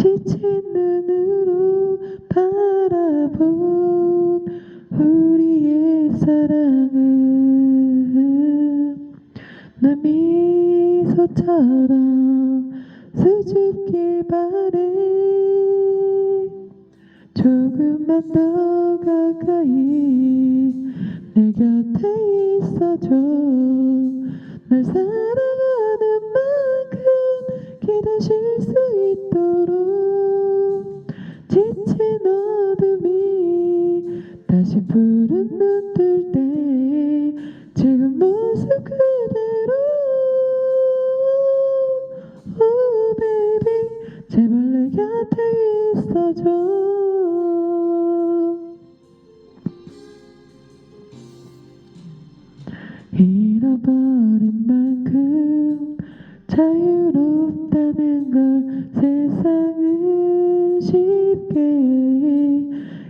지친 눈으로 바라본 우리의 사랑은 나 미소처럼 수줍길 바래. 조금만 더 가까이 내 곁에 있어줘. 날 사랑하는 만큼 기다릴 수 있도록 지친 어둠이 다시 푸른 눈 뜰 때 지금 모습 그대로. Oh baby 제발 내 곁에 있어줘. 잃어버린 만큼 자유롭다는 걸 세상은 쉽 게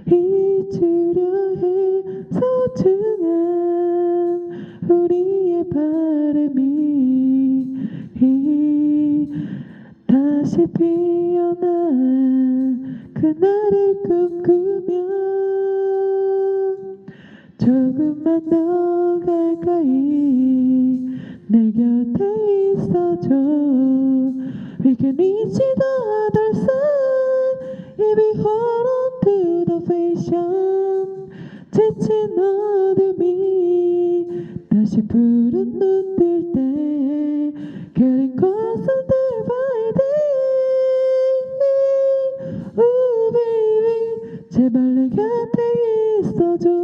잊으려 해 소중한 우리의 바람이 다시 피어난 그날을 꿈꾸며 조금만 더 가까이 내 곁에 있어줘. We can reach the other we hold on to the vision 지친 어둠이 다시 푸른 눈 뜰때 Getting closer day by day Ooh baby 제발 내 곁에 있어줘